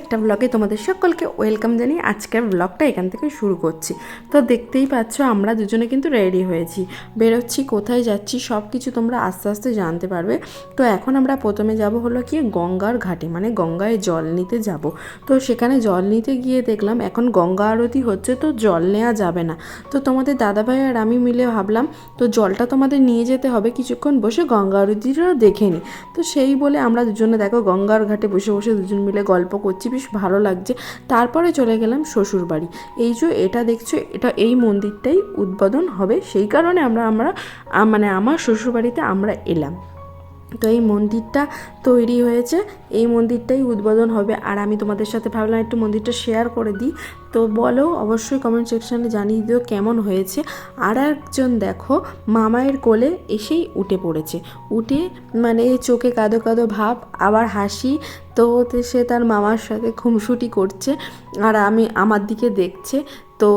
একটা ব্লগে তোমাদের সকলকে ওয়েলকাম জানিয়ে আজকের ব্লগটা এখান থেকে শুরু করছি। তো দেখতেই পাচ্ছ, আমরা দুজনে কিন্তু রেডি হয়েছি। বেরোচ্ছি, কোথায় যাচ্ছি সব কিছু তোমরা আস্তে আস্তে জানতে পারবে। তো এখন আমরা প্রথমে যাব হলো কি গঙ্গার ঘাটে মানে গঙ্গায় জল নিতে যাব। তো সেখানে জল নিতে গিয়ে দেখলাম, এখন গঙ্গা আরতি হচ্ছে, তো জল নেওয়া যাবে না। তো তোমাদের দাদাভাই আর আমি মিলে ভাবলাম, তো জলটা তোমাদের নিয়ে যেতে হবে। কিছুক্ষণ বসে গঙ্গা আরতিটাও দেখে নিই তো সেই বলে আমরা দুজনে দেখো গঙ্গার ঘাটে বসে বসে দুজন মিলে গল্প করছি বেশ ভালো লাগছে। তারপরে চলে গেলাম শ্বশুর বাড়ি। এই যে এটা দেখছ, এটা এই মন্দিরটাই উদ্বোধন হবে। সেই কারণে আমরা আমরা মানে আমার শ্বশুরবাড়িতে আমরা এলাম। তো এই মন্দিরটা তৈরি হয়েছে। এই মন্দিরটাই উদ্বোধন হবে। আর আমি তোমাদের সাথে ভাবলাম একটু মন্দিরটা শেয়ার করে দিই। তো বলো, অবশ্যই কমেন্ট সেকশানে জানিয়ে দিও কেমন হয়েছে। আর একজন দেখো, মামায়ের কোলে এসেই উঠে পড়েছে। উঠে মানে চোখে কাদো কাদো ভাব, আবার হাসি। তো সে তার মামার সাথে খুমসুটি করছে আর আমি, আমার দিকে দেখছে। তো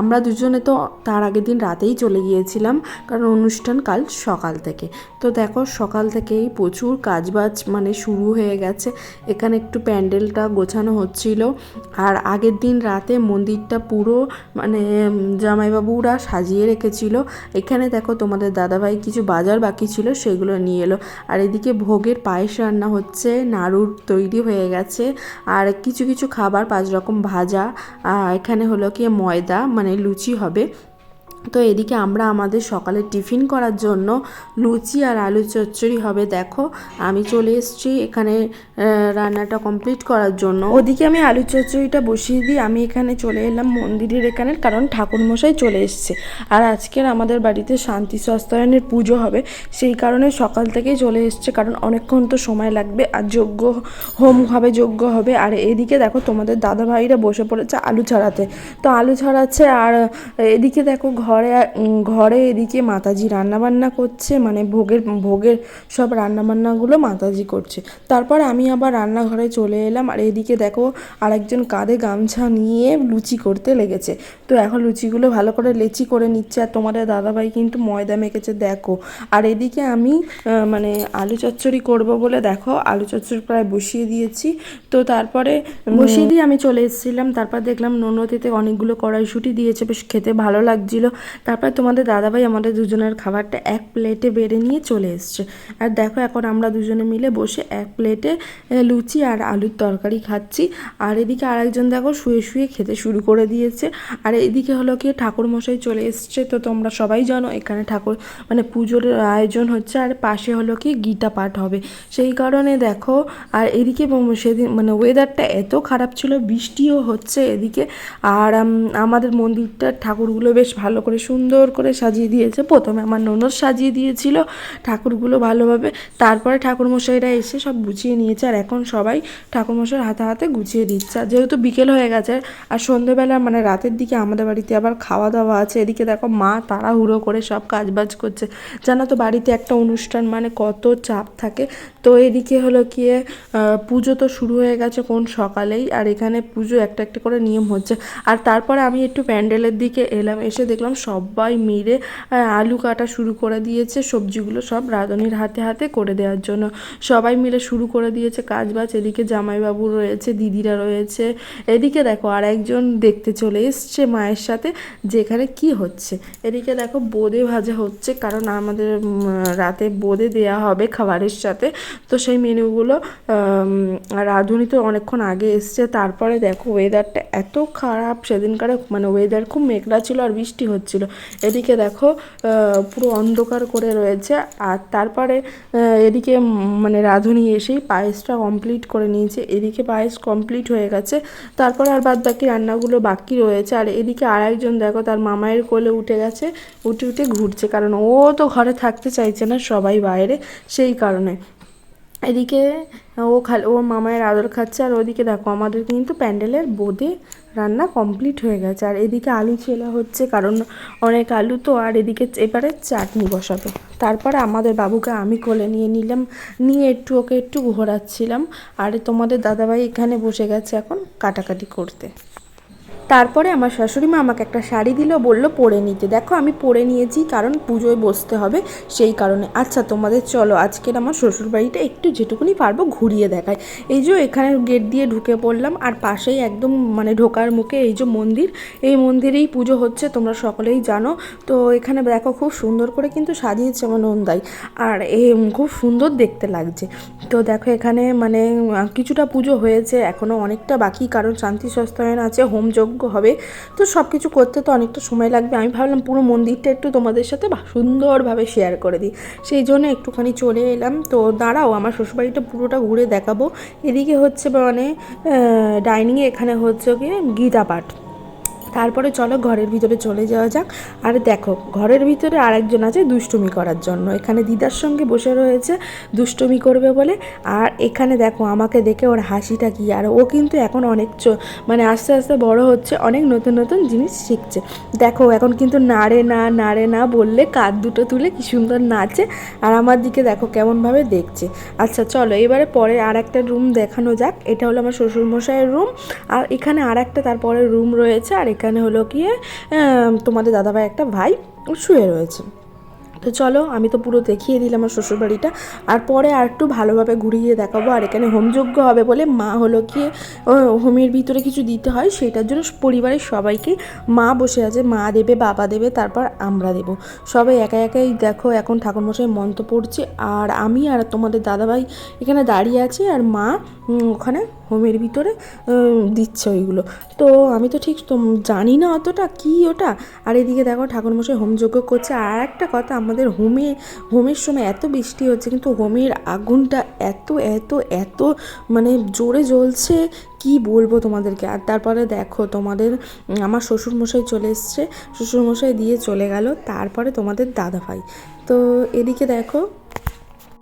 আমরা দুজনে তো তার আগের দিন রাতেই চলে গিয়েছিলাম, কারণ অনুষ্ঠান কাল সকাল থেকে। তো দেখো, সকাল থেকেই প্রচুর কাজবাজ মানে শুরু হয়ে গেছে। এখানে একটু প্যান্ডেলটা গোছানো হচ্ছিল। আর আগের দিন রাতে মন্দিরটা পুরো মানে জামাইবাবুরা সাজিয়ে রেখেছিল। এখানে দেখো তোমাদের দাদাভাই কিছু বাজার বাকি ছিল, সেগুলো নিয়ে এলো। আর এদিকে ভোগের পায়েস রান্না হচ্ছে, নাড়ুর তৈরি হয়ে গেছে, আর কিছু কিছু খাবার, পাঁচ রকম ভাজা এখানে হলো কি ময়দা মানে লুচি হবে। তো এদিকে আমরা আমাদের সকালে টিফিন করার জন্য লুচি আর আলু চচ্চড়ি হবে, দেখো। আমি চলে এসেছি এখানে রান্নাটা কমপ্লিট করার জন্য। ওদিকে আমি আলু চচ্চড়িটা বসিয়ে দিই আমি এখানে চলে এলাম মন্দিরের এখানে, কারণ ঠাকুরমশাই চলে এসছে। আর আজকের আমাদের বাড়িতে শান্তি সস্তায়নের পুজো হবে, সেই কারণে সকাল থেকেই চলে এসছে, কারণ অনেকক্ষণ তো সময় লাগবে, আর যজ্ঞ হোম হবে যজ্ঞ হবে। আর এদিকে দেখো তোমাদের দাদা ভাইরা বসে পড়েছে আলু ছাড়াতে। তো আলু ছাড়াচ্ছে, আর এদিকে দেখো ঘরে উম, ঘরে এদিকে মাতাজি রান্নাবান্না করছে মানে ভোগের ভোগের সব রান্নাবান্নাগুলো মাতাজি করছে। তারপর আমি আবার রান্নাঘরে চলে এলাম আর এদিকে দেখো আরেকজন কাঁধে গামছা নিয়ে লুচি করতে লেগেছে। তো এখন লুচিগুলো ভালো করে লেচি করে নিচ্ছে আর তোমাদের দাদাভাই কিন্তু ময়দা মেখেছে দেখো। আর এদিকে আমি মানে আলু চচ্চড়ি করব বলে দেখো আলু চচ্চড়ি প্রায় বসিয়ে দিয়েছি। তো তারপরে বসিয়ে দিয়ে আমি চলে এসেছিলাম তারপর দেখলাম ননতিতে অনেকগুলো কড়াইশুঁটি দিয়েছে বেশ খেতে ভালো লাগছিল। তারপর তোমাদের দাদাভাই আমাদের দুজনের খাবারটা এক প্লেটে বেড়ে নিয়ে চলে এসছে। আর দেখো, এখন আমরা দুজনে মিলে বসে এক প্লেটে লুচি আর আলুর তরকারি খাচ্ছি। আর এদিকে আরেকজন দেখো শুয়ে শুয়ে খেতে শুরু করে দিয়েছে। আর এদিকে হলো কি, ঠাকুরমশাই চলে এসছে। তো তোমরা সবাই জানো, এখানে ঠাকুর মানে পুজোর আয়োজন হচ্ছে। আর পাশে হলো কি, গীতা পাঠ হবে। সেই কারণে দেখো, আর এদিকে সেদিন মানে ওয়েদারটা এত খারাপ ছিল, বৃষ্টিও হচ্ছে এদিকে। আর আমাদের মন্দিরটার ঠাকুরগুলো বেশ ভালো করে সুন্দর করে সাজিয়ে দিয়েছে। প্রথমে আমার ননদ সাজিয়ে দিয়েছিল ঠাকুরগুলো ভালোভাবে। তারপরে ঠাকুরমশাইরা এসে সব গুছিয়ে নিয়েছে আর এখন সবাই ঠাকুরমশাইয়ের হাতে হাতে গুছিয়ে দিচ্ছে। আর যেহেতু বিকেল হয়ে গেছে আর সন্ধ্যেবেলা মানে রাতের দিকে আমাদের বাড়িতে আবার খাওয়া দাওয়া আছে। এদিকে দেখো মা তাড়াহুড়ো করে সব কাজবাজ করছে। জানো তো বাড়িতে একটা অনুষ্ঠান মানে কত চাপ থাকে। তো এদিকে হলো আহ, পুজো তো শুরু হয়ে গেছে কোন সকালেই। আর এখানে পুজো একটা একটা করে নিয়ম হচ্ছে। আর তারপরে আমি একটু প্যান্ডেলের দিকে এলাম এসে দেখলাম সবাই মিলে আলু কাটা শুরু করে দিয়েছে। সবজিগুলো সব রাঁধুনির হাতে হাতে করে দেওয়ার জন্য। সবাই মিলে শুরু করে দিয়েছে কাজ বাজ। এদিকে জামাইবাবু রয়েছে, দিদিরা রয়েছে। এদিকে দেখো আর একজন দেখতে চলে এসছে মায়ের সাথে যেখানে কি হচ্ছে? এদিকে দেখো বোঁদে ভাজা হচ্ছে, কারণ আমাদের রাতে বোঁদে দেয়া হবে খাবারের সাথে। তো সেই মেনুগুলো রাঁধুনি তো অনেকক্ষণ আগে এসছে। তারপরে দেখো ওয়েদারটা এত খারাপ। সেদিনকারে মানে ওয়েদার খুব মেঘলা ছিল আর বৃষ্টি হচ্ছিল। এদিকে দেখো পুরো অন্ধকার করে রয়েছে। আর তারপরে এদিকে মানে রাঁধুনি এসেই পায়েসটা কমপ্লিট করে নিয়েছে। এদিকে পায়েস কমপ্লিট হয়ে গেছে। তারপর আর বাদ বাকি রান্নাগুলো বাকি রয়েছে। আর এদিকে আর একজন দেখো, তার মামায়ের কোলে উঠে গেছে। উঠে উঠে ঘুরছে। কারণ ও তো ঘরে থাকতে চাইছে না সবাই বাইরে, সেই কারণে। এদিকে ও খাল ও মামায়ের আদর খাচ্ছে, আর ওদিকে দেখো আমাদের কিন্তু প্যান্ডেলের বোঁদে রান্না কমপ্লিট হয়ে গেছে। আর এদিকে আলু ছেলা হচ্ছে, কারণ অনেক আলু তো, আর এদিকে এবারে চাটনি বসাবে। তারপরে আমাদের বাবুকে আমি কোলে নিয়ে নিলাম, নিয়ে একটু ওকে একটু ঘোরাচ্ছিলাম। আর তোমাদের দাদাভাই এখানে বসে গেছে এখন কাটাকাটি করতে। তারপরে আমার শাশুড়ি মা আমাকে একটা শাড়ি দিল, বলল, পরে নিতে। দেখো, আমি পরে নিয়েছি, কারণ পুজোয় বসতে হবে, সেই কারণে। আচ্ছা তোমাদের চলো, আজকের আমার শ্বশুরবাড়িটা একটু যেটুকুনি পারব ঘুরিয়ে দেখায় এই যে এখানে গেট দিয়ে ঢুকে পড়লাম, আর পাশেই একদম মানে ঢোকার মুখে এই যে মন্দির, এই মন্দিরেই পুজো হচ্ছে, তোমরা সকলেই জানো। তো এখানে দেখো, খুব সুন্দর করে কিন্তু সাজিয়েছে আমার নন্দাই, আর এ খুব সুন্দর দেখতে লাগছে। তো দেখো, এখানে মানে কিছুটা পুজো হয়েছে এখনও অনেকটা বাকি, কারণ শান্তি সস্তায়ন আছে, হোমযজ্ঞ হবে। তো সব কিছু করতে তো অনেকটা সময় লাগবে। আমি ভাবলাম পুরো মন্দিরটা একটু তোমাদের সাথে সুন্দরভাবে শেয়ার করে দিই। সেই জন্য একটুখানি চলে এলাম। তো দাঁড়াও, আমার শ্বশুরবাড়িটা পুরোটা ঘুরে দেখাবো। এদিকে হচ্ছে মানে ডাইনিংয়ে এখানে হচ্ছে গিয়ে গীতা পাঠ তারপরে চলো ঘরের ভিতরে চলে যাওয়া যাক। আর দেখো, ঘরের ভিতরে আরেকজন আছে দুষ্টুমি করার জন্য। এখানে দিদার সঙ্গে বসে রয়েছে, দুষ্টুমি করবে বলে। আর এখানে দেখো, আমাকে দেখে ওর হাসিটা কি। আর ও কিন্তু এখন অনেক মানে আস্তে আস্তে বড় হচ্ছে, অনেক নতুন নতুন জিনিস শিখছে। দেখো, এখন কিন্তু নাড়ে না নাড়ে না বললে কাঁধ দুটো তুলে কি সুন্দর নাচে। আর আমার দিকে দেখো, কেমনভাবে দেখছে। আচ্ছা চলো, এবারে পরে আর একটা রুম দেখানো যাক। এটা হলো আমার শ্বশুরমশাইয়ের রুম। আর এখানে আর একটা তারপরে রুম রয়েছে, আর এখানে হলো গিয়ে তোমাদের দাদাভাই একটা ভাই শুয়ে রয়েছে। তো চলো, আমি তো পুরো দেখিয়ে দিলাম আমার শ্বশুরবাড়িটা। আর পরে আর একটু ভালোভাবে ঘুরিয়ে দেখাবো। আর এখানে হোমযজ্ঞ হবে বলে মা হলো কি হোমের ভিতরে কিছু দিতে হয় সেটার জন্য পরিবারের সবাইকে মা বসে আছে। মা দেবে, বাবা দেবে, তারপর আমরা দেব। সবাই একা একাই দেখো, এখন ঠাকুরমশাই মন্ত্র পড়ছে। আর আমি আর তোমাদের দাদাভাই এখানে দাঁড়িয়ে আছি আর মা ওখানে হোমের ভিতরে দিচ্ছে ওইগুলো। তো আমি তো ঠিক জানি না অতটা কি ওটা। আর এদিকে দেখো ঠাকুরমশাই হোমযজ্ঞ করছে। আর একটা কথা আমাদের হোমে, হোমের সময় এত বৃষ্টি হচ্ছে, কিন্তু হোমের আগুনটা এত এত এত মানে জোরে জ্বলছে, কি বলব তোমাদেরকে? আর তারপরে দেখো তোমাদের আমার শ্বশুরমশাই চলে এসছে, শ্বশুরমশাই দিয়ে চলে গেল, তারপরে তোমাদের দাদা ভাই তো এদিকে দেখো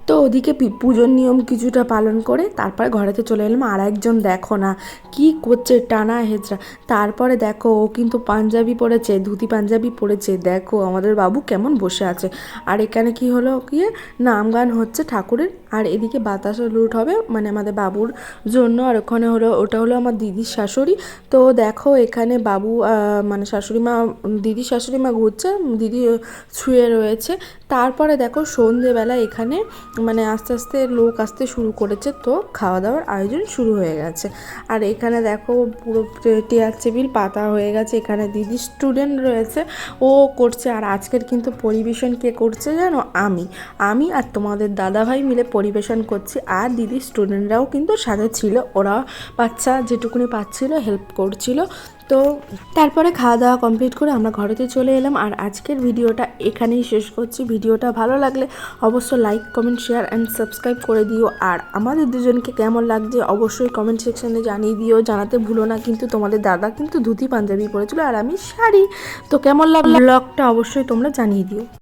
তো ওদিকে পুজোর নিয়ম কিছুটা পালন করে তারপরে ঘরেতে চলে এলাম। আর একজন দেখো না, কি করছে টানা হেঁচরা তারপরে দেখো ও কিন্তু পাঞ্জাবি পরেছে, ধুতি পাঞ্জাবি পরেছে। দেখো আমাদের বাবু কেমন বসে আছে। আর এখানে কি হলো, কি? নাম গান হচ্ছে ঠাকুরের আর এদিকে বাতাসা লুট হবে মানে আমাদের বাবুর জন্য। আর ওখানে হলো, ওটা হলো আমার দিদির শাশুড়ি। তো দেখো, এখানে বাবু মানে শাশুড়ি মা দিদি শাশুড়ি মা ঘুরছে, দিদি শুয়ে রয়েছে। তারপরে দেখো, সন্ধেবেলা এখানে মানে আস্তে আস্তে লোক আসতে শুরু করেছে। তো খাওয়া দাওয়ার আয়োজন শুরু হয়ে গেছে। আর এখানে দেখো, পুরো টেয়ার টেবিল পাতা হয়ে গেছে। এখানে দিদি স্টুডেন্ট রয়েছে, ও করছে। আর আজকের কিন্তু পরিবেশন কে করছে জানো? আমি। আমি আর তোমাদের দাদাভাই মিলে পরিবেশন করছি। আর দিদি স্টুডেন্টরাও কিন্তু সাথে ছিল। ওরা বাচ্চা যেটুকুনি পাচ্ছিল হেল্প করছিল। তো তারপরে খাওয়া দাওয়া কমপ্লিট করে আমরা ঘরেতে চলে এলাম। আর আজকের ভিডিওটা এখানেই শেষ করছি। ভিডিওটা ভালো লাগলে অবশ্য like comment share and subscribe করে দিও। আর আমাদের দুজনকে কেমন লাগছে অবশ্যই কমেন্ট সেকশানে জানিয়ে দিও। জানাতে ভুলো না কিন্তু তোমাদের দাদা কিন্তু ধুতি পাঞ্জাবি পরেছিল আর আমি শাড়ি। তো কেমন লাগল? ব্লগটা অবশ্যই তোমরা জানিয়ে দিও।